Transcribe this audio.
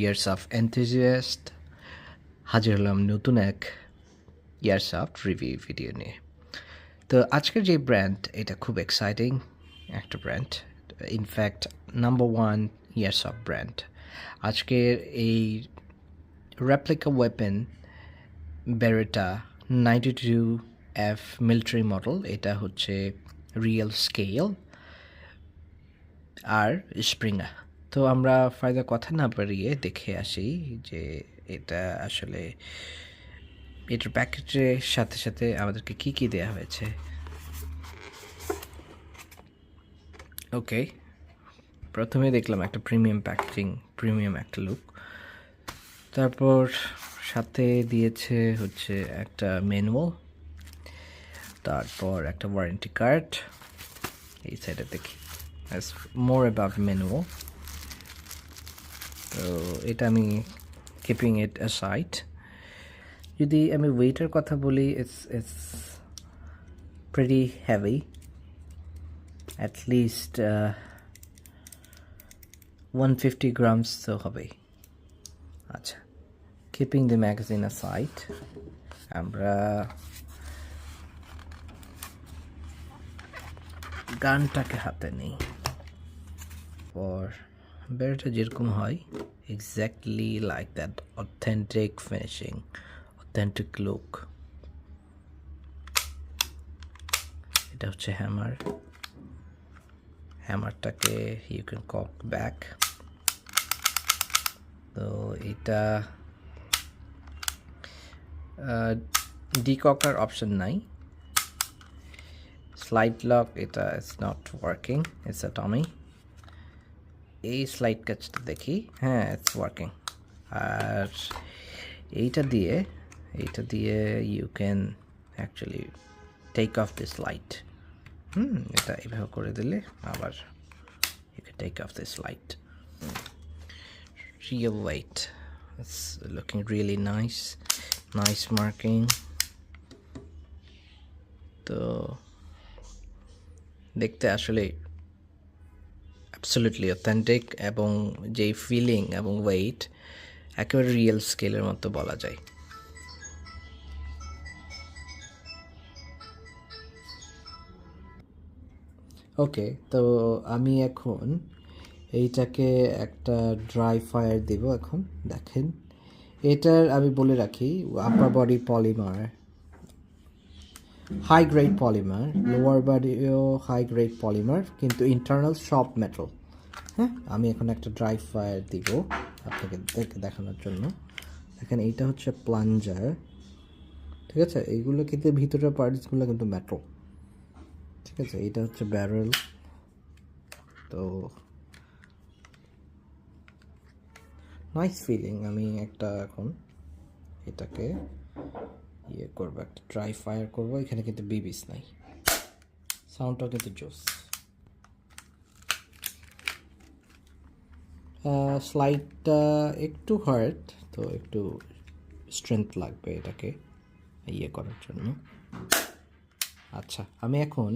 Years of enthusiast হাজির হলাম নতুন এক ইয়ার্স অফ রিভিউ ভিডিও নিয়ে। তো আজকের যে ব্র্যান্ড এটা খুব এক্সাইটিং একটা brand in fact number one years of brand আজকের এই replica weapon Beretta ninety two F military model এটা হচ্ছে রিয়েল স্কেল আর স্প্রিঙ্গা তো আমরা ফায়দা কথা না বাড়িয়ে দেখে আসি যে এটা আসলে এটার প্যাকেজের সাথে সাথে আমাদেরকে কি কি দেওয়া হয়েছে। ওকে প্রথমে দেখলাম একটা প্রিমিয়াম প্যাকেজিং প্রিমিয়াম একটা লুক তারপর সাথে দিয়েছে হচ্ছে একটা ম্যানুয়াল তারপর একটা ওয়ারেন্টি কার্ড এই সাইডে দেখি। মোর অ্যাবাউট ম্যানুয়াল তো এটা আমি কিপিং ইট সাইড যদি আমি ওয়েটের কথা বলি it's it's pretty heavy at least one fifty grams তো হবেই। আচ্ছা keeping the magazine aside আমরা গানটাকে হাতে নিই। পর বেড়াটা যেরকম হয় exactly like that authentic finishing authentic look এটা হচ্ছে হ্যামার হ্যামারটাকে ইউ ক্যান কক ব্যাক তো এটা ডিককার অপশন নাই। স্লাইড লক এটা it's not working it's a টমি এই স্লাইড কাজটা দেখি। হ্যাঁ ইটস ওয়ার্কিং আর এইটা দিয়ে এইটা দিয়ে you can actually take off this light hmm, এটা এইভাবে করে দিলে আবার you can take off this light real weight it's looking really nice nice marking. তো দেখতে আসলে অ্যাবসলিউটলি অথেন্টিক এবং যেই ফিলিং এবং ওয়েট একেবারে রিয়েল স্কেলের মতো বলা যায়। ওকে তো আমি এখন এইটাকে একটা ড্রাই ফায়ার দেব এখন, দেখেন। এটার আমি বলে রাখি upper body polymer high grade polymer lower বডিও high grade polymer কিন্তু ইন্টারনাল সব মেটাল হ্যাঁ আমি এখন একটা ড্রাই ফায়ার দিব আপনাকে দেখে, দেখানোর জন্য। দেখেন, এইটা হচ্ছে প্লাঞ্জার ঠিক আছে? এইগুলো কিন্তু ভিতরের পার্টসগুলো কিন্তু মেটাল ঠিক আছে? এইটা হচ্ছে ব্যারেল তো নাইস ফিলিং আমি একটা এখন এটাকে ইয়ে করব, একটা ড্রাই ফায়ার করব, এখানে কিন্তু বিবিস নাই। সাউন্ডটাও কিন্তু জোস। স্লাইডটা একটু হার্ড তো একটু স্ট্রেংথ লাগবে এটাকে ইয়ে করার জন্য। আচ্ছা আমি এখন